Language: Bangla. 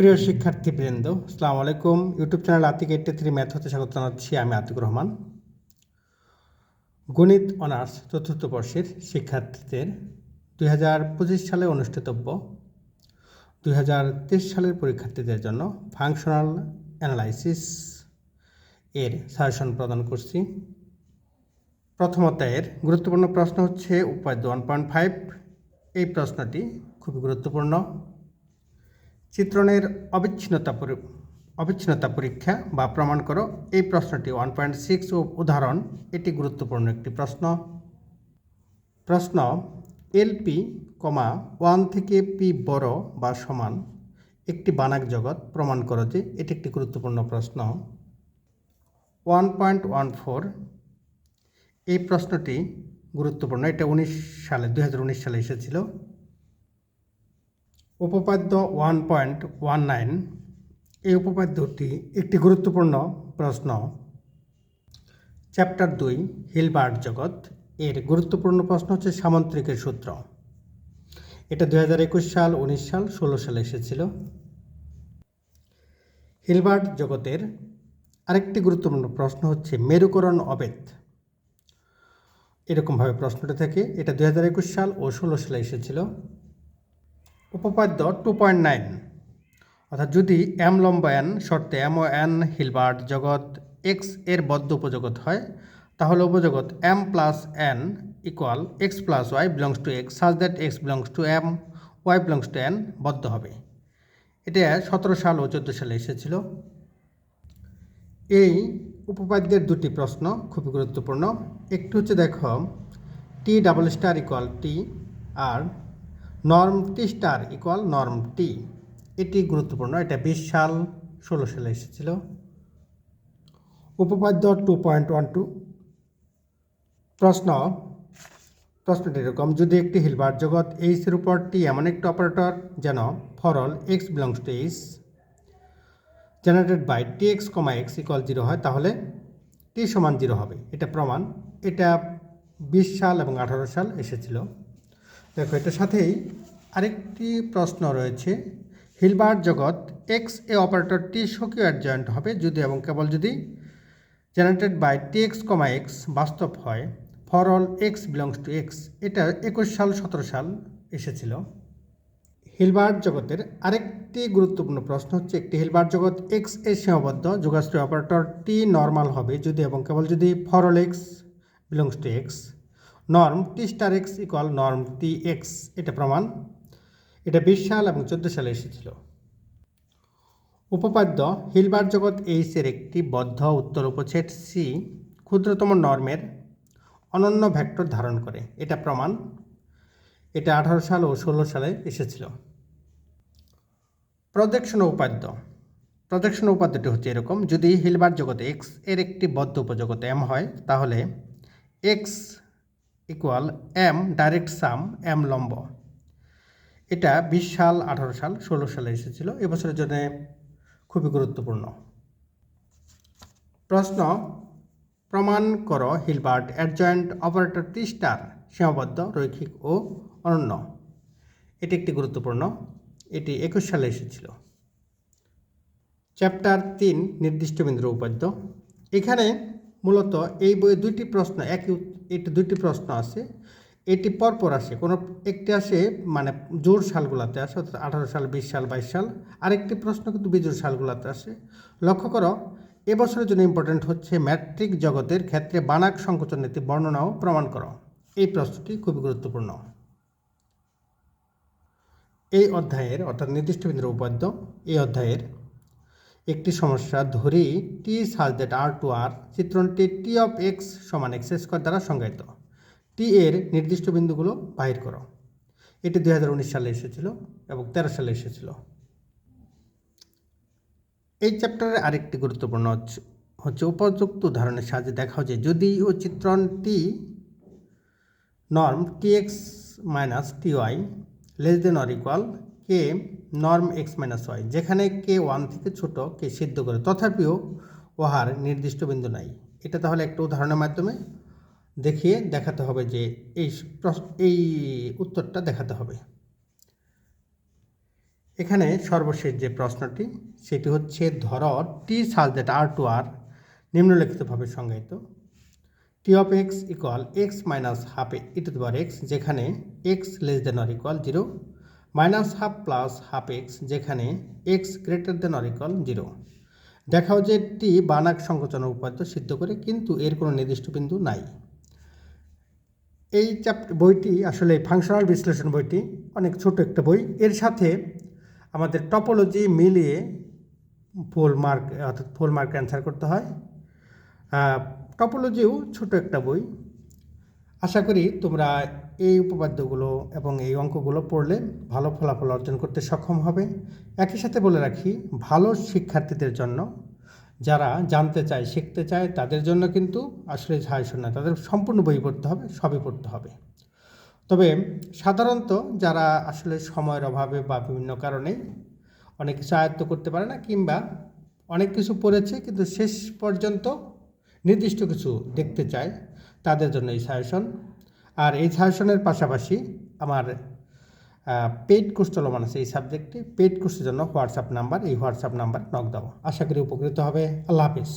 প্রিয় শিক্ষার্থীবৃন্দ, আসসালামু আলাইকুম। YouTube channel Atik eighty three math হতে স্বাগত জানাচ্ছি আমি আতিক রহমান। গণিত অনার্স চতুর্থ বর্ষের শিক্ষার্থীদের দুই হাজার পঁচিশ সালে অনুষ্ঠিতব্য, দুই হাজার তেইশ সালের পরীক্ষার্থীদের জন্য ফাংশনাল অ্যানালাইসিস এর সাজেশন প্রদান করছি। প্রথম অধ্যায়ের গুরুত্বপূর্ণ প্রশ্ন হচ্ছে উপায় ওয়ান পয়েন্ট ফাইভ এই প্রশ্নটি খুবই গুরুত্বপূর্ণ। চিত্রণের অবিচ্ছিন্নতা অবিচ্ছিন্নতা পরীক্ষা বা প্রমাণ করো। এই প্রশ্নটি ওয়ান পয়েন্ট সিক্স ও উদাহরণ। এটি গুরুত্বপূর্ণ একটি প্রশ্ন। প্রশ্ন এলপি কমা ওয়ান থেকে পি বড় বা সমান একটি বানাক জগৎ প্রমাণ করো যে এটি একটি গুরুত্বপূর্ণ প্রশ্ন। ওয়ান পয়েন্ট ওয়ান ফোর এই প্রশ্নটি গুরুত্বপূর্ণ। এটা উনিশ সালে দু হাজার উনিশ সালে এসেছিল। উপপাদ্য ওয়ান পয়েন্ট ওয়ান নাইন এই উপপাদ্যটি একটি গুরুত্বপূর্ণ প্রশ্ন। চ্যাপ্টার দুই, হিলবার্ট জগৎ, এর গুরুত্বপূর্ণ প্রশ্ন হচ্ছে সামন্ত্রিকের সূত্র। এটা দুই হাজার একুশ সাল, উনিশ সাল, ষোলো সালে এসেছিল। হিলবার্ট জগতের আরেকটি গুরুত্বপূর্ণ প্রশ্ন হচ্ছে মেরুকরণ অবেদ এরকমভাবে প্রশ্নটা থেকে। এটা দুই হাজার একুশ সাল ও ষোলো সালে এসেছিল। উপপাদ্য টু পয়েন্ট নাইন অর্থাৎ যদি এম লম্বা এন শর্তে এম ও এন হিলবার্ট জগৎ এক্সের বদ্ধ উপজগৎ হয়, তাহলে উপজগৎ M plus N equal X plus Y belongs to X such that X belongs to M Y belongs to N বদ্ধ হবে। এটা সতেরো সাল ও চোদ্দ সালে এসেছিল। এই উপপাদ্যের দুটি প্রশ্ন খুবই গুরুত্বপূর্ণ। একটি হচ্ছে দেখো T double star equal T আর norm T star equal norm T. এটি গুরুত্বপূর্ণ, এটা বিশ সাল ষোলো সালে এসেছিল। উপপাদ্য টু পয়েন্ট ওয়ান টু প্রশ্ন, প্রশ্নটি এরকম, যদি একটি হিলবার জগৎ এইচের উপর টি এমন একটি অপারেটর যেন for all X belongs to H generated by T X comma X equal zero হয়, তাহলে টি সমান জিরো হবে। এটা প্রমাণ, এটা বিশ সাল এবং আঠারো সাল এসেছিল। দেখো, এটার সাথেই আরেকটি প্রশ্ন রয়েছে। হিলবার্ট জগৎ এক্স এ অপারেটর টি স্বকীয় অ্যাডজয়েন্ট হবে যদি এবং কেবল যদি generated by T X comma X বাস্তব হয়। For all X belongs to X এটা একুশ সাল, সতেরো সাল এসেছিল। হিলবার্ট জগতের আরেকটি গুরুত্বপূর্ণ প্রশ্ন হচ্ছে, একটি হিলবার্ট জগৎ এক্স এ সীমাবদ্ধ, যুগাশ্রয় অপারেটর টি নর্মাল হবে যদি এবং কেবল যদি for all X belongs to X norm T star X equal norm T X এটা প্রমাণ। এটা বিশ সাল এবং চোদ্দ সালে এসেছিল। উপপাদ্য, হিলবার জগৎ এইচ এর একটি বদ্ধ উত্তর উপছেদ সি ক্ষুদ্রতম নর্মের অনন্য ভেক্টর ধারণ করে। এটা প্রমাণ। এটা আঠারো সাল ও ষোলো সালে এসেছিল। প্রজেকশন উপাদ্য প্রজেকশন উপাদ্যটি হচ্ছে এরকম, যদি হিলবার জগতে এক্সের একটি বদ্ধ উপজগতে এম হয়, তাহলে X equal M direct sum M লম্ব। এটা বিশ সাল, আঠারো সাল, ষোলো সালে এসেছিল। এবছরের জন্য খুবই গুরুত্বপূর্ণ। প্রশ্ন, প্রমাণ করো হিলবার্ট অ্যাডজয়েন্ট অপারেটর স্টার সীমাবদ্ধ, রৈখিক ও অনন্য। এটি একটি গুরুত্বপূর্ণ। এটি একুশ সালে এসেছিল। চ্যাপ্টার তিন, নির্দিষ্ট বিন্দুর উপাদ্য এখানে মূলত এই বইয়ে দুইটি প্রশ্ন, একই এটি দুইটি প্রশ্ন আছে, এটি পরপর আসে, কোনো একটি আসে মানে জোর সালগুলাতে আসে, অর্থাৎ আঠারো সাল, বিশ সাল, বাইশ সাল, আরেকটি প্রশ্ন কিন্তু বিজোর সালগুলাতে আসে। লক্ষ্য করো এবছরের জন্য ইম্পর্ট্যান্ট হচ্ছে ম্যাট্রিক জগতের ক্ষেত্রে বানাক সংকোচন নীতি বর্ণনাও প্রমাণ করো। এই প্রশ্নটি খুবই গুরুত্বপূর্ণ। এই অধ্যায়ের, অর্থাৎ নির্দিষ্ট বিন্দুর উপাদ্য এই অধ্যায়ের একটি সমস্যা ধরি T such that R to R চিত্রণটি T of X সমান এক্স স্কোয়ার দ্বারা সংজ্ঞায়িত। টি এর নির্দিষ্ট বিন্দুগুলো বাহির করো। এটি দুই হাজার উনিশ সালে এসেছিল এবং তেরো সালে এসেছিল। এই চ্যাপ্টারের আরেকটি গুরুত্বপূর্ণ হচ্ছে হচ্ছে উপযুক্ত উদাহরণের সাহায্যে দেখা যে যদি ও চিত্রণটি norm T X minus T Y less then or equal K norm X minus Y যেখানে কে ওয়ান থেকে ছোট কে সিদ্ধ করে। তথাপিও ওহার নির্দিষ্ট বিন্দু নাই। এটা তাহলে একটা উদাহরণের মাধ্যমে দেখিয়ে দেখাতে হবে যে এই এই উত্তরটা দেখাতে হবে। এখানে সর্বশেষ যে প্রশ্নটি, সেটি হচ্ছে ধরো টি such that R to R নিম্নলিখিতভাবে সংজ্ঞায়িত। T of X equal X minus half E to power X যেখানে X less then or equal zero minus half plus half X যেখানে X greater then or equal zero. দেখাও যে টি বানাক সংকোচন উপাদ্য সিদ্ধ করে, কিন্তু এর কোনো নির্দিষ্ট বিন্দু নাই। এই চ্যাপ বইটি আসলে ফাংশনাল বিশ্লেষণ বইটি, অনেক ছোট একটা বই। এর সাথে আমাদের টপোলজি মিলিয়ে ফুল মার্ক, অর্থাৎ ফুল মার্ক অ্যান্সার করতে হয়। টপোলজিও ছোট একটা বই। আশা করি তোমরা এই উপপাদ্যগুলো এবং এই অঙ্কগুলো পড়লে ভালো ফলাফল অর্জন করতে সক্ষম হবে। একই সাথে বলে রাখি, ভালো শিক্ষার্থীদের জন্য যারা জানতে চায়, শিখতে চায়, তাদের জন্য কিন্তু আসলে সাজেশন না, তাদের সম্পূর্ণ বই পড়তে হবে, সবই পড়তে হবে। তবে সাধারণত যারা আসলে সময়ের অভাবে বা বিভিন্ন কারণে অনেক কিছু আয়ত্ত করতে পারে না কিংবা অনেক কিছু পড়েছে কিন্তু শেষ পর্যন্ত নির্দিষ্ট কিছু দেখতে চায়, তাদের জন্য এই সাজেশন আর এই সাজেশনের পাশাপাশি আমার পেড কোর্স চলমান আছে এই সাবজেক্টে পেড কোর্সের জন্য হোয়াটসঅ্যাপ নাম্বার এই হোয়াটসঅ্যাপ নাম্বার নক দাও আশা করি উপকৃত হবে। আল্লাহ হাফিজ।